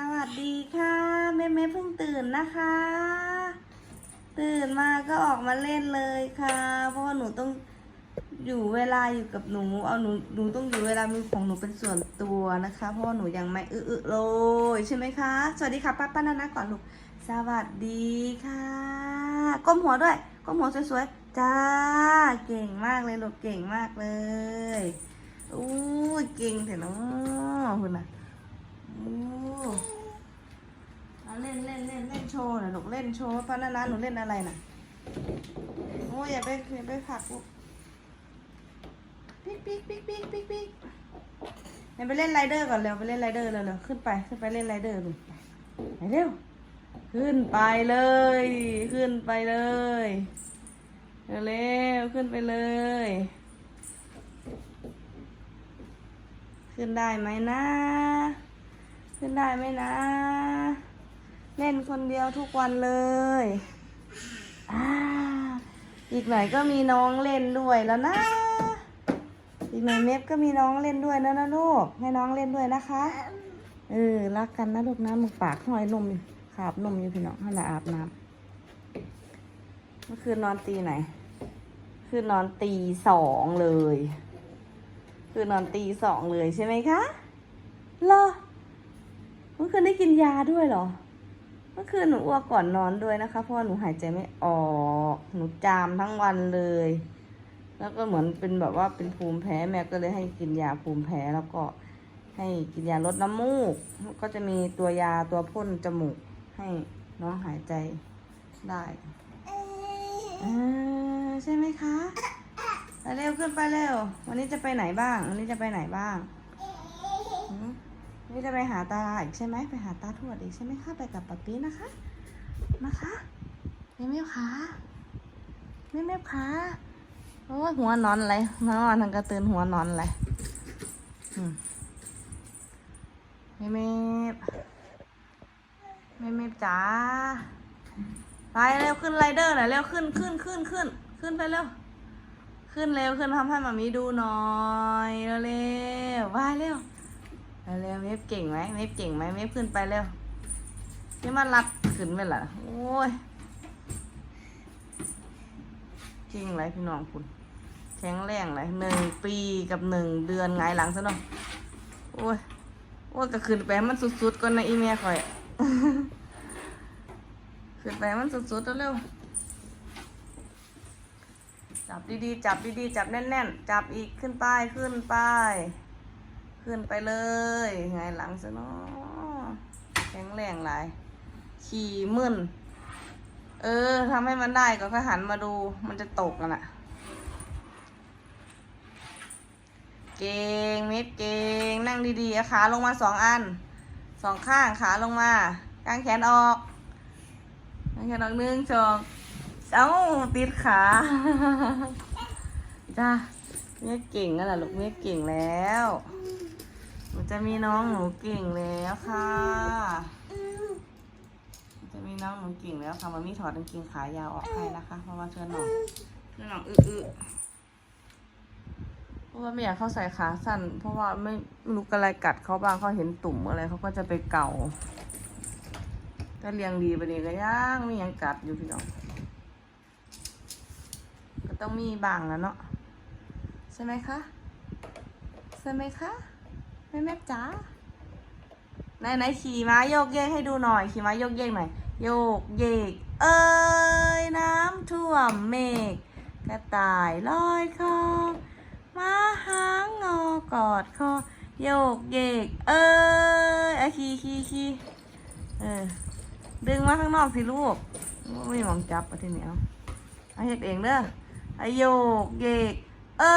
สวัสดีค่ะแม่แม่เพิ่งตื่นนะคะ ตื่นมาก็ออกมาเล่นเลยค่ะ เพราะว่าหนูต้องอยู่เวลาอยู่กับหนู เอาหนูหนูต้องอยู่เวลามีของหนูเป็นส่วนตัวนะคะ เพราะว่าหนูยังไม่อึอึเลยใช่ไหมคะ สวัสดีค่ะป้าป้านานะก่อนลูกสวัสดีค่ะ ก้มหัวด้วยก้มหัวสวยๆจ้าเก่งมากเลยลูกเก่งมากเลยอู้เก่งเถอะเนาะคุณน่ะ เอาเล่นเล่นเล่นเล่นโชว์หน่อยลูกเล่นโชว์ป้านานะหนูเล่นอะไรน่ะโอ้ยอย่าไปอย่าไปผักลูกปิ๊กปิ๊กปิ๊กปิ๊กปิ๊กปิ๊กเดี๋ยวไปเล่นไรเดอร์ก่อนเร็วไปเล่นไรเดอร์เร็วเร็วขึ้นไปขึ้นไปเล่นไรเดอร์ลูกไปเร็วขึ้นไปเลย ขึ้นไปเลยเร็วขึ้นไปเลย ขึ้นได้ไหมนะ ขึ้นได้ไหมนะ เล่นคนเดียวทุกวันเลยอ่าอีกหน่อยก็มีน้องเล่นด้วยแล้วนะ อีกหน่อยเมฟก็มีน้องเล่นด้วยนะนะลูก ให้น้องเล่นด้วยนะคะ เออ รักกันนะลูกนะมึงปากห้อยนมอยู่ขาบนมอยู่พี่น้องให้ละอาบน้ำเมื่อคืนนอนตีไหน คืนนอนตีสองเลย คืนนอนตีสองเลยใช่ไหมคะเหรอ เมื่อคืนได้กินยาด้วยเหรอ เมื่อคืนหนูอ้วกก่อนนอนด้วยนะคะ เพราะว่าหนูหายใจไม่ออก หนูจามทั้งวันเลย แล้วก็เหมือนเป็นแบบว่าเป็นภูมิแพ้แม่ก็เลยให้กินยาภูมิแพ้แล้วก็ให้กินยาลดน้ำมูก ก็จะมีตัวยาตัวพ่นจมูก ให้น้องหายใจได้อ่าใช่ไหมคะไปเร็วขึ้นไปเร็ว วันนี้จะไปไหนบ้าง วันนี้จะไปไหนบ้างหื นี่จะไปหาตาอีกใช่ไหมไปหาตาทวดอีกใช่ไหมคะไปกับป๊าปี้นะคะนะคะเมมเมวขาเมมเมวขาโอ้ยหัวนอนอะไรนอนทางกระตือนหัวนอนอะไรอืมไม่เมฟไม่เมฟจ๋าไปเร็วขึ้นไรเดอร์หน่อยเร็วขึ้นขึ้นขึ้นขึ้นขึ้นไปเร็วขึ้นเร็วขึ้นทำให้มามีดูหน่อยเร็วเร็วไปเร็ว เร็วเมฟเก่งไหมเมฟเก่งไหมเมฟขึ้นไปเร็วนี่มันรัดขึ้นไปละโอ้ยจริงไรพี่น้องคุณแข็งแรงเลยหนึ่งปีกับหนึ่งเดือนไงหลังซะเนาะโอ้ยว่าก็ขึ้นไปให้มันสุดๆก่อนนะอีเมียข่อยขึ้นไปให้มันสุดๆเร็วจับดีๆ จับดีๆ จับแน่นๆ จับอีกขึ้นไป ขึ้นไป ขึ้นไปเลยไงหลังซะเนาะแข็งแรงหลาย ขี่มึนเออทำให้มันได้ก็ค่อยหันมาดูมันจะตกกันอะเก่งเม็ดเก่งนั่งดีๆขาลงมาสองอันสองข้างขาลงมากางแขนออกกางแขนออกหนึ่งสองเอ้าติดขาจ้าเม็ดเก่งแล้วล่ะลูกเม็ดเก่งแล้ว นูจะมีน้องหนูเก่งแล้วค่ะหนูจะมีน้องหนูเก่งแล้วค่ะมันมีถอดกางเกงขายาวออกให้นะคะ เพราะว่าเพื่อนน้องเพื่อนน้องอื้อเพราะว่าไม่อยากเข้าใส่ขาสั้น เพราะว่าไม่รู้อะไรกัดเขาบ้างเขาเห็นตุ่มอะไรเขาก็จะไปเก่าถ้าเลี้ยงดีไปนี่ก็ย่างไม่ยังกัดอยู่พี่น้อง ก็ต้องมีบางแล้วเนาะใช่ไหมคะใช่ไหมคะ ม่แม่จ๋าไหนไหนขี่ม้าโยกเยกให้ดูหน่อย ขี่ม้าโยกเยกหน่อย โยกเยก เอ้ยน้ำท่วมเมฆกระต่ายลอยคอม้าหางงอกอดคอโยกเยก เอ้ยอะคีคีคีเออดึงมาข้างนอกสิลูกไม่มองจับอะทีเนี้ยเอาเอาเฮ็ดเองเด้ออโยกเยก เอ้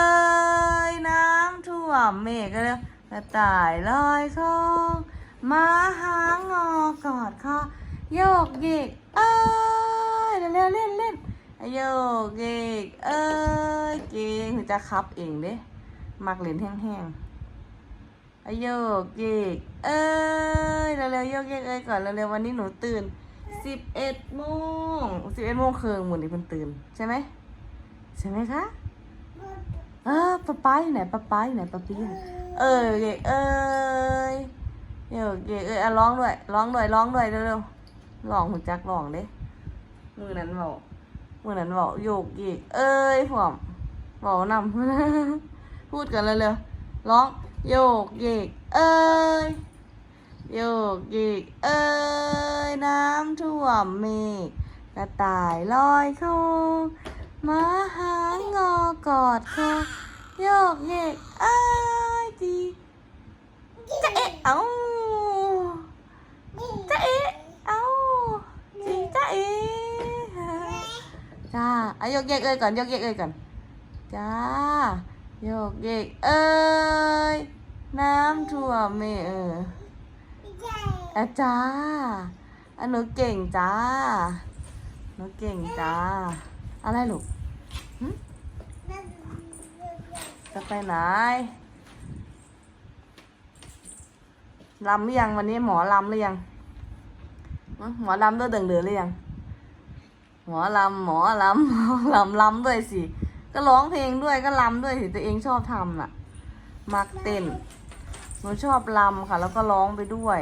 ยน้ำท่วมเมฆก็เลย กระต่ายลอยคอม้าหางงอกอดคอโยกเยกเอ้ยเร็วเล่นเล่นโยกเยกเอ้ยเก่งจะคับเองเด้มักเล่นแห้งๆโยกเยกเอ้ยเร็วๆโยกเยกเอ้ยก่อนเร็วๆวันนี้หนูตื่นสิบเอ็ดโมงสิบเอ็ดโมงเครึ่งหมดนี่เพิ่นตื่นใช่ไหมใช่ไหมคะ เออป๊าป๊าอยู่ไหนป๊าป๊าอยู่ไหนป๊าปี้อยู่ไหนเอ้ยเยกเอ้ยโยกเยกเอ้ยอะร้องด้วยร้องด้วยร้องด้วยเร็วๆร้องหุ่นจักร้องเด้มือนั้นบอกมือนั้นบอกโยกเยกเอ้ยผมบอกนำพูดกันเร็วๆร้องโยกเยกเอ้ยโยกเยกเอ้ยน้ำท่วมเมฆกระต่ายลอยโคง มาหางอกอดคอโยกเยกอ้ยจีจะเอ๊ะเอ้าจะเอ๊ะเอ้าจีจะเอ๊ะจ้าอะโยกเยกเอ้ยก่อนโยกเยกเอ้ยก่อนจ้าโยกเยกเอ้ยน้ำท่วมเมเอออาจ้าอันหนูเก่งจ้าหนูเก่งจ้า อะไรลูกจะไปไหนลำหรือยังวันนี้หมอลำหรือยังหมอลำด้วยเดืองเดือหรือยังหมอลำหมอลำลำลำด้วยสิ ก็ร้องเพลงด้วยก็ลำด้วยสิตัวเองชอบทำน่ะ มักเต้นหนูชอบลำค่ะ แล้วก็ร้องไปด้วย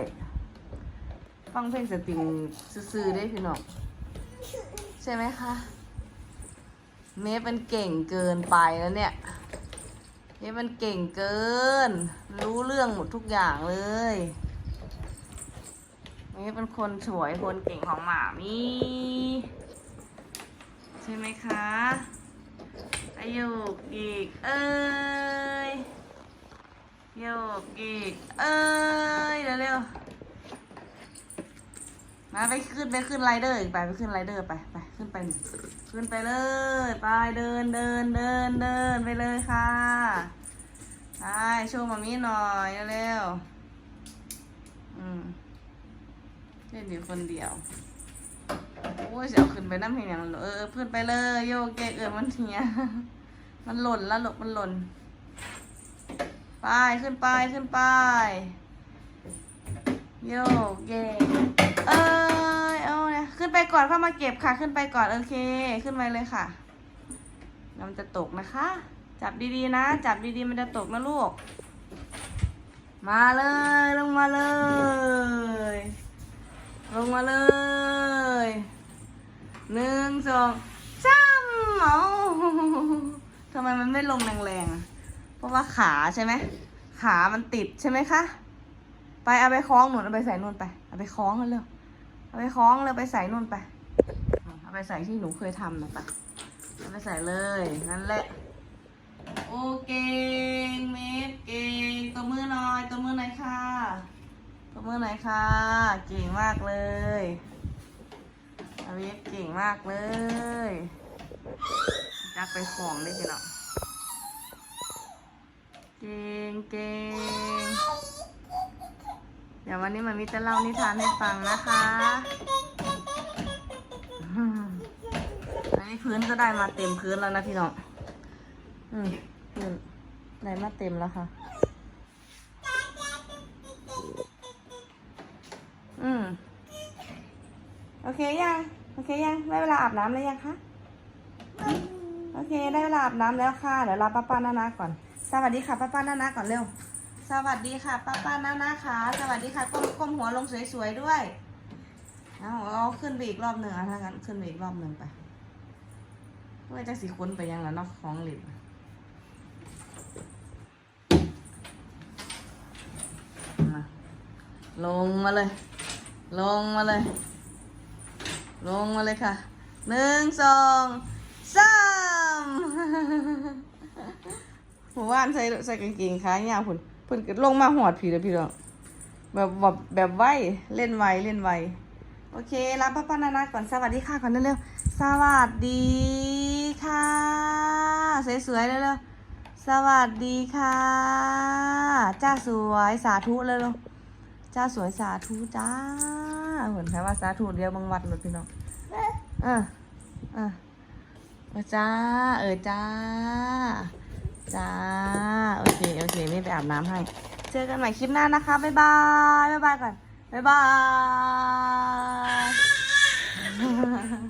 ฟังเพลงสติงซื่อๆได้พี่น้องใช่ไหมคะ เมย์เป็นเก่งเกินไปแล้วเนี่ยเมย์มันเก่งเกิน รู้เรื่องหมดทุกอย่างเลยเมย์เป็นคนสวยคนเก่งของหมามีใช่ไหมคะอายุกอีกเอ้ยโยกอีกเอ้ยเร็วๆมาไปขึ้นไปขึ้นไรเดอร์อีกไปไปขึ้นไรเดอร์ไปไป ขึ้นไปขึ้นไปเลย ไปเดินเดินเดินเดินไปเลยค่ะไปโชว์มามีหน่อยเร็วๆอืมเล่นอยู่คนเดียวโอ้ยจะเอาขึ้นไปน้ำเพียงอย่างเออขึ้นไปเลยโยกเกะเออมันเทียมันหล่นแล้วลูกมันหล่นไปขึ้นไปขึ้นไปโยกเกเออ ขึ้นไปก่อนเข้ามาเก็บค่ะ ขึ้นไปก่อนโอเค ขึ้นไปเลยค่ะแล้วมันจะตกนะคะ จับดีๆนะ จับดีๆมันจะตกนะลูก มาเลยลงมาเลย ลงมาเลยหนึ่งสองสามเอาทำไมมันไม่ลงแรงๆอะเพราะว่าขาใช่ไหมขามันติดใช่ไหมคะ ไปเอาไปคล้องหนุนเอาไปใส่นู่นไป เอาไปคล้องกันเร็ว เอาไปคล้องเลยไปใส่นู่นไป เอาไปใส่ที่หนูเคยทำนะไปเอาไปใส่เลย นั่นแหละ โอเก่งเมฟเก่งตัวมือหน่อยตัวมือหน่อยค่ะ ตัวมือหน่อยค่ะ เก่งมากเลยอาวิฟเก่งมากเลยจักไปของได้พี่น้องเก่งเก่ง เดี๋ยววันนี้มันมีจะเล่านิทานให้ฟังนะคะอันนี้พื้นก็ได้มาเต็มพื้นแล้วนะพี่น้อง อืมพื้นได้มาเต็มแล้วค่ะ อืม โอเคยัง โอเคยัง ได้เวลาอาบน้ำแล้วยังคะ โอเค ได้เวลาอาบน้ำแล้วค่ะ เดี๋ยวลาป้าป้านานาก่อน สวัสดีค่ะป้าป้านานาก่อนเร็ว สวัสดีค่ะป้าป้านานาค่ะสวัสดีค่ะก้มก้มหัวลงสวยๆด้วยเอาเอาขึ้นไปอีกรอบหนึ่งอะถ้างั้นขึ้นไปอีกรอบหนึ่งไปเพื่อจะสีค้นไปยังแล้วนาะของหลิบมาลงมาเลย ลงมาเลย ลงมาเลยค่ะหนึ่งสองสามผมว่านใส่ใส่กางเกงขายาวพุ่น เพิ่นลงมาหอดผีเลยพี่น้องแบบแบบแบบไวเล่นไวเล่นไวโอเครับป้าป้านานาก่อนสวัสดีค่ะก่อนเร็วๆสวัสดีค่ะ สวยๆเร็วๆสวัสดีค่ะ จ้าสวยสาธุเร็วๆจ้าสวยสาธุจ้าเหมือนแค่ว่าสาธุเดียวบางวัดเลยพี่น้องเออเออเออจ้าเออจ้า จ้า โอเค โอเค ไม่ไปอาบน้ำให้ เจอกันใหม่คลิปหน้านะคะ บ๊ายบาย บ๊ายบายก่อน บ๊ายบาย